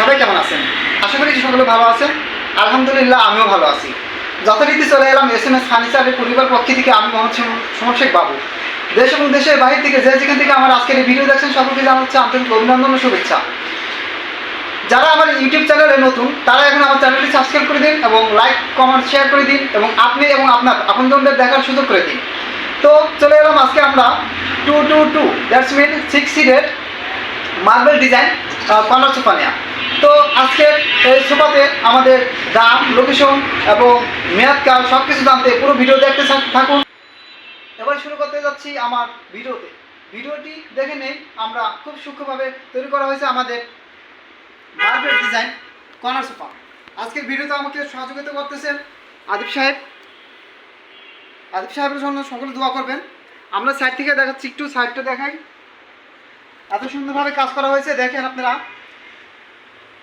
সবাই কেমন আছেন? আশা করি সকলে ভালো আছেন। আলহামদুলিল্লাহ, আমিও ভালো আছি। যথারীতি চলে এলাম এস এম এস ফার্নিচারের পরিবার পক্ষ থেকে আমি মোহাম্মদ শেখ বাবু। দেশ এবং দেশের বাইরে থেকে যে যেখান থেকে আমার আজকের এই ভিডিও দেখছেন, সকলকে জানাচ্ছি আন্তরিক অভিনন্দন ও শুভেচ্ছা। যারা আমার ইউটিউব চ্যানেলে নতুন, তারা এখন আমার চ্যানেলটি সাবস্ক্রাইব করে দিন এবং লাইক, কমেন্ট, শেয়ার করে দিন এবং আপনি এবং আপনার আপনজনদের দেখার সুযোগ করে দিন। তো চলে এলাম আজকে আমরা two two two that's mean six সিটের মার্বেল ডিজাইন কর্নার নেওয়া তো আজকে এই সোফাতে আমাদের দাম লোকেশন এবং মেয়াদকাল সব কিছু জানতে পুরো ভিডিও দেখতে থাকুন। এবার শুরু করতে যাচ্ছি আমার ভিডিওতে। ভিডিওটি দেখে নেই, আমরা খুব সূক্ষ্মভাবে তৈরি করা হয়েছে আমাদের মার্বেল ডিজাইন কর্নার সোফা আজকের ভিডিওতে আমাকে সহযোগিতা করতেছেন আদিব সাহেব। আদিব সাহেবের জন্য সকলে দোয়া করবেন। আমরা সাইড থেকে দেখাচ্ছি, একটু সাইডটা দেখাই। এত সুন্দরভাবে কাজ করা হয়েছে, দেখেন আপনারা।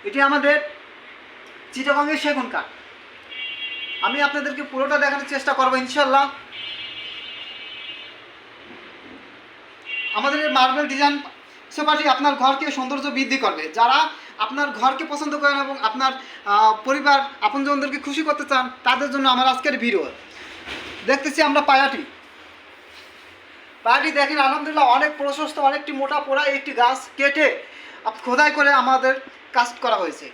এটি আমাদের চিটাগঙ্গের সেগুন কাঠ। আমি আপনাদেরকে পুরোটা দেখানোর চেষ্টা করব ইনশাল্লাহ আমাদের মার্বেল ডিজাইন সোফাটি আপনার ঘরকে সৌন্দর্য বৃদ্ধি করবে। যারা আপনার ঘরকে পছন্দ করেন এবং আপনার পরিবার, আপনজনদেরকে খুশি করতে চান, তাদের জন্য আমার আজকের ভিডিও। দেখতেছি আমরা পায়াটি। পায়াটি দেখেন, আলহামদুলিল্লাহ অনেক প্রশস্ত, অনেকটি মোটা পোড়া একটি গাছ কেটে খোদাই করে আমাদের কাজ করা হয়েছে।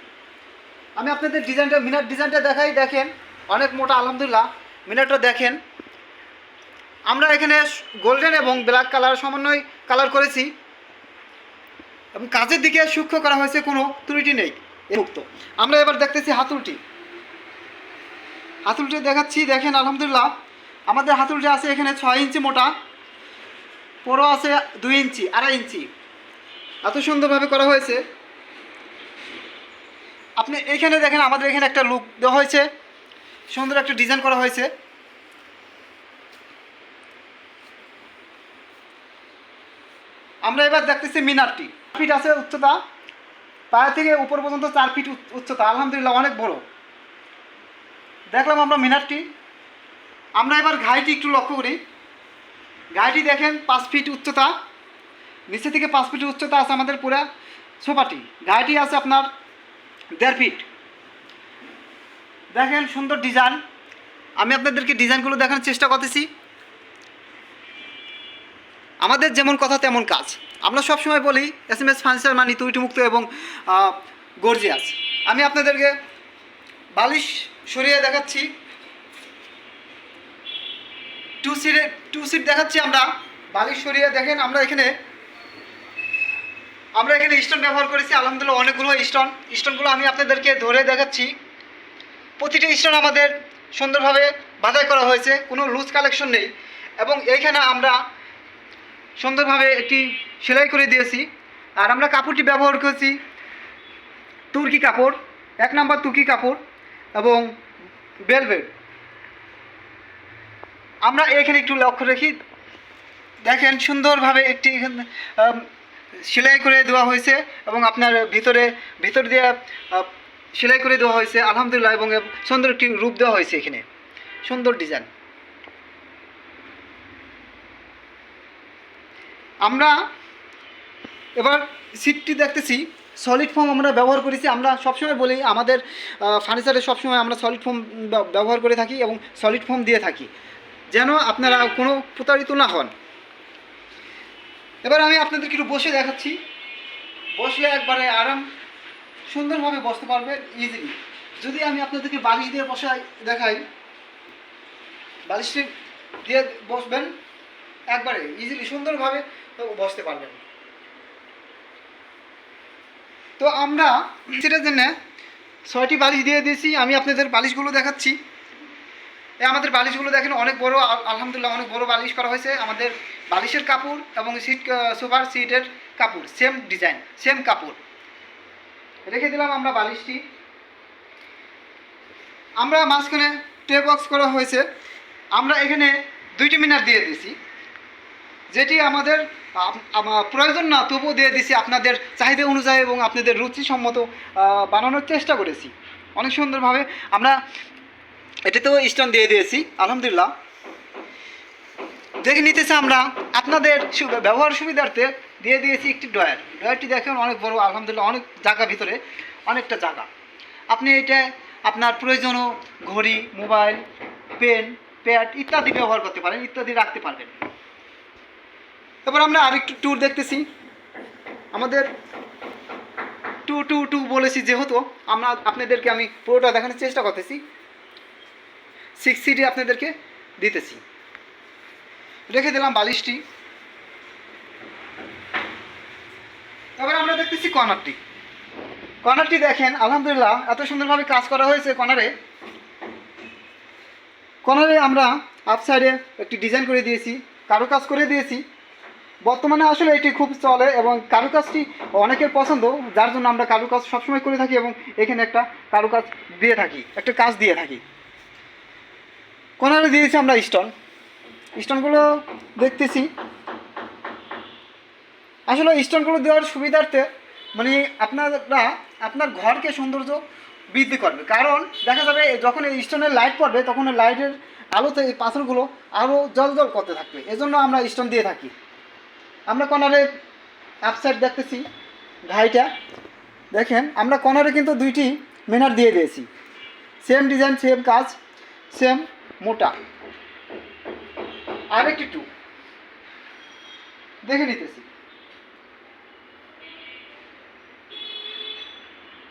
আমি আপনাদের ডিজাইনটা মিনার ডিজাইনটা দেখাই, দেখেন। অনেক মোটা, আলহামদুলিল্লাহ। মিনারটা দেখেন। আমরা এখানে গোল্ডেন এবং ব্ল্যাক কালার সমন্বয় কালার করেছি। এবং কাজের দিকে সূক্ষ্ম করা হয়েছে, কোনো ত্রুটি নেই। মুক্ত। আমরা এবার দেখতেছি হাতুলটি হাতুলটি দেখাচ্ছি, দেখেন, আলহামদুলিল্লাহ। আমাদের হাতুলটি আছে এখানে ছয় ইঞ্চি মোটা। বড় আছে দুই ইঞ্চি, আড়াই ইঞ্চি। এত সুন্দরভাবে করা হয়েছে। আপনি এখানে দেখেন, আমাদের এখানে একটা লুক দেওয়া হয়েছে। সুন্দর একটা ডিজাইন করা হয়েছে। আমরা এবার দেখতেছি মিনারটি। ফিট আছে উচ্চতা। পায়ে থেকে উপর পর্যন্ত চার ফিট উচ্চতা। আলহামদুলিল্লাহ, অনেক বড়। দেখলাম আমরা মিনারটি। আমরা এবার ঘাইটি একটু লক্ষ্য করি। ঘাইটি দেখেন, পাঁচ ফিট উচ্চতা। নিচে থেকে পাঁচ ফিট উচ্চতা আছে আমাদের পুরা সোফাটি। ঘাইটি আছে আপনার দেড় ফিট দেখেন সুন্দর ডিজাইন আমি আপনাদেরকে ডিজাইনগুলো দেখানোর চেষ্টা করতেছি। আমাদের যেমন কথা তেমন কাজ। আমরা সবসময় বলি এস এম এস ফার্নিচার মানি মুক্ত এবং গর্জিয়াস আমি আপনাদেরকে বালিশ সরিয়ে দেখাচ্ছি। টু সিটে টু সিট দেখাচ্ছি আমরা। বালিশ সরিয়ে দেখেন, আমরা এখানে আমরা এখানে স্টোন ব্যবহার করেছি, আলহামদুলিল্লাহ অনেকগুলো স্টোন। স্টোনগুলো আমি আপনাদেরকে ধরে দেখাচ্ছি। প্রতিটি স্টোন আমাদের সুন্দরভাবে বাধাই করা হয়েছে, কোনো লুজ কালেকশন নেই। এবং এইখানে আমরা সুন্দরভাবে একটি সেলাই করে দিয়েছি। আর আমরা কাপড়টি ব্যবহার করেছি তুর্কি কাপড়, এক নম্বর তুর্কি কাপড় এবং বেলভেট আমরা এখানে একটু লক্ষ্য রাখি। দেখেন সুন্দরভাবে একটি সেলাই করে দেওয়া হয়েছে এবং আপনার ভিতরে, ভিতর দিয়ে সেলাই করে দেওয়া হয়েছে, আলহামদুলিল্লাহ, এবং সুন্দর একটি রূপ দেওয়া হয়েছে এখানে। সুন্দর ডিজাইন আমরা এবার সিটটি দেখতেছি সলিড ফোম আমরা ব্যবহার করেছি, আমরা সবসময় বলি আমাদের ফার্নিচারে সবসময় আমরা সলিড ফোম ব্যবহার করে থাকি এবং সলিড ফোম দিয়ে থাকি। যেন আপনারা কোনো প্রতারিত না হন। এবার আমি আপনাদেরকে একটু বসে দেখাচ্ছি। বসলে একবারে আরাম, সুন্দরভাবে বসতে পারবেন ইজিলি যদি আমি আপনাদেরকে বালিশ দিয়ে বসাই, দেখাই। বালিশটি দিয়ে বসবেন, একবারে ইজিলি সুন্দরভাবে বসতে পারবেন। তো আমরা সেটার জন্য ছয়টি বালিশ দিয়ে দিয়েছি, আমি আপনাদের বালিশগুলো দেখাচ্ছি। আমাদের বালিশগুলো দেখেন, অনেক বড় আলহামদুলিল্লাহ অনেক বড় বালিশ করা হয়েছে। আমাদের বালিশের কাপড় এবং সিট সোফার সিটের কাপড় সেম ডিজাইন সেম কাপড়। রেখে দিলাম আমরা বালিশটি। আমরা মাঝখানে টে বক্স করা হয়েছে। আমরা এখানে দুইটি মিনার দিয়ে দিয়েছি। যেটি আমাদের প্রয়োজন না, তবুও দিয়ে দিছি আপনাদের চাহিদা অনুযায়ী এবং আপনাদের রুচিসম্মত বানানোর চেষ্টা করেছি। অনেক সুন্দরভাবে আমরা এটাতেও স্টোন দিয়ে দিয়েছি, আলহামদুলিল্লাহ। দেখে নিতেছি আমরা, আপনাদের ব্যবহার সুবিধার্থে দিয়ে দিয়েছি একটি ডয়ার ডয়ারটি দেখেন অনেক বড়, আলহামদুলিল্লাহ অনেক জায়গা ভিতরে, অনেকটা জায়গা। আপনি এটা আপনার প্রয়োজনীয় ঘড়ি, মোবাইল, পেন, প্যাড ইত্যাদি ব্যবহার করতে পারেন, ইত্যাদি রাখতে পারবেন। এবার আমরা আরেকটু ট্যুর দেখতেছি। আমাদের টু টু টু বলেছি যেহেতু আমরা আপনাদেরকে আমি পুরোটা দেখানোর চেষ্টা করতেছি। সিক্স সিটি আপনাদেরকে দিতেছি। রেখে দিলাম বালিশটি। এবার আমরা দেখতেছি কর্নারটি। কর্নারটি দেখেন, আলহামদুলিল্লাহ, এত সুন্দরভাবে কাজ করা হয়েছে কর্নারে। কর্নারে আমরা আপ সাইডে একটি ডিজাইন করে দিয়েছি কারও কাজ করে দিয়েছি। বর্তমানে আসলে এটি খুব চলে এবং কারুকাজটি অনেকের পছন্দ, যার জন্য আমরা কারুকাজ সবসময় করে থাকি এবং এখানে একটা কারুকাজ দিয়ে থাকি, একটা কাজ দিয়ে থাকি। কোনারে দিয়েছি আমরা স্টোন স্টোনগুলো দেখতেছি। আসলে স্টোনগুলো দেওয়ার সুবিধার্থে মানে আপনারা আপনার ঘরকে সৌন্দর্য বৃদ্ধি করবে। কারণ দেখা যাবে যখন এই স্টোনের লাইট পড়বে, তখন লাইটের আলোতে এই পাথরগুলো আরও জল জল করতে থাকবে। এজন্য আমরা স্টোন দিয়ে থাকি। আমরা কর্নারে আপসাইড দেখতেছি? ঘাইটা। দেখেন, আমরা কর্নারে কিন্তু দুইটি মেনার দিয়ে দিয়েছি। সেম ডিজাইন সেম কাজ সেম মোটা। আরেকটি টু দেখে নিতেছি।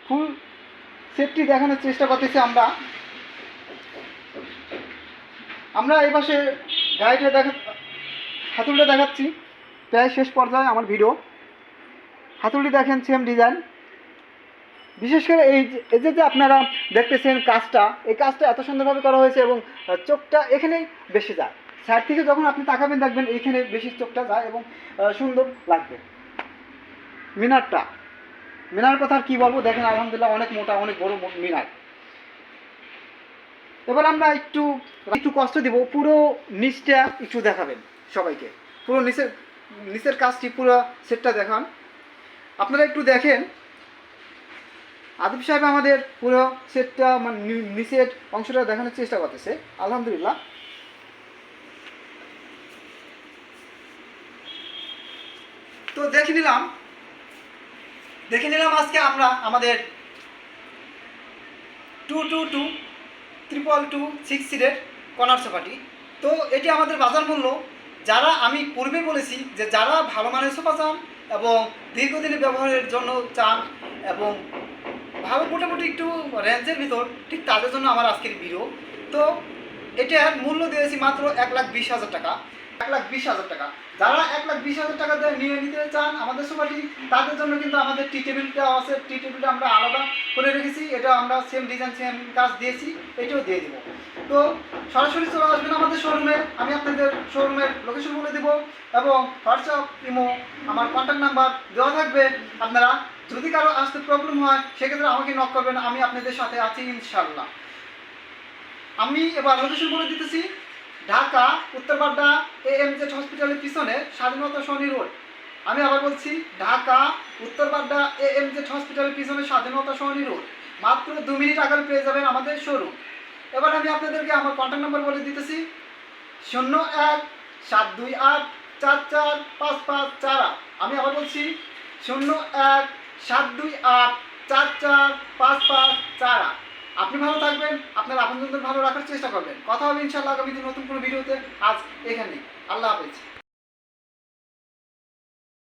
ফুল সেটটি দেখানোর চেষ্টা করতেছি আমরা। আমরা এই পাশে গাড়িটা দেখা হাতুলটা দেখাচ্ছি। প্রায় শেষ পর্যায়ে আমার ভিডিও হাতুড়ি দেখেন সেম ডিজাইন বিশেষ করে এই যে- যে আপনারা দেখতেছেন কাজটা, এই কাজটা এত সুন্দরভাবে করা হয়েছে এবং চোখটা এখানেই বেশি যায়। সাইড থেকে যখন আপনি তাকাবেন, দেখবেন এইখানে বেশি চোখটা যায় এবং সুন্দর লাগবে। মিনারটা। মিনার কথা কি বলব? দেখেন, আলহামদুলিল্লাহ অনেক মোটা, অনেক বড় মিনার। এবার আমরা একটু একটু কষ্ট দিব। পুরো নিচটা একটু দেখাবেন সবাইকে। পুরো নিচের নিচের কাজটি, পুরো সেটটা দেখান। আপনারা একটু দেখেন আদিব সাহেব আমাদের পুরো সেটটা মানে নিচের অংশটা দেখানোর চেষ্টা করতেছে। আলহামদুলিল্লাহ। তো দেখে নিলাম দেখে নিলাম আজকে আমরা আমাদের two two two triple two six সিটের কর্নার সোফাটি তো এটি আমাদের বাজার মূল্য। যারা আমি পূর্বে বলেছি যে যারা ভালো মানের সোফা চান এবং দীর্ঘদিনের ব্যবহারের জন্য চান এবং ভালো মোটামুটি একটু রেঞ্জের ভিতর, ঠিক তাদের জন্য আমার আজকের ভিডিও তো এটার মূল্য দিয়েছি মাত্র এক লাখ বিশ হাজার টাকা। এক লাখ বিশ হাজার টাকা। যারা এক লাখ বিশ হাজার টাকা নিয়ে নিতে চান আমাদের সোফাটি তাদের জন্য কিন্তু আমাদের টি টেবিলটা আছে টি টেবিলটা আমরা আলাদা করে রেখেছি। এটা আমরা সেম ডিজাইন সেম কাজ দিয়েছি। এটাও দিয়ে দিব। তো সরাসরি চলে আসবেন আমাদের শোরুমে আমি আপনাদের শোরুমের লোকেশন বলে দেবো এবং হোয়াটসঅ্যাপ ইমো আমার কন্ট্যাক্ট নাম্বার দেওয়া থাকবে। আপনারা যদি কারও আসতে প্রবলেম হয়, সেক্ষেত্রে আমাকে নক করবেন, আমি আপনাদের সাথে আছি ইনশাল্লাহ আমি এবার লোকেশন বলে দিতেছি, ঢাকা উত্তরপাড্ডা এ এম হসপিটালের পিছনে স্বাধীনতা শনি রোড আমি আবার বলছি, ঢাকা উত্তরপাড্ডা এ এম হসপিটালের পিছনে স্বাধীনতা শনি রোড মাত্র দু মিনিট আগে পেয়ে যাবেন আমাদের শোরুম এবার আমি আপনাদেরকে আমার কন্ট্যাক্ট নাম্বার বলে দিতেছি। শূন্য এক সাত দুই আট চার চার পাঁচ পাঁচ চার আট। আমি আবার বলছি, শূন্য এক সাত দুই আট চার চার পাঁচ পাঁচ চার আট। আপনি ভালো থাকবেন, আপনার আপনজনদের ভালো রাখার চেষ্টা করবেন। কথা হবে ইনশাল্লাহ আগামী দিন নতুন কোনো ভিডিওতে। আজ এখানে আল্লাহ হাফেজ।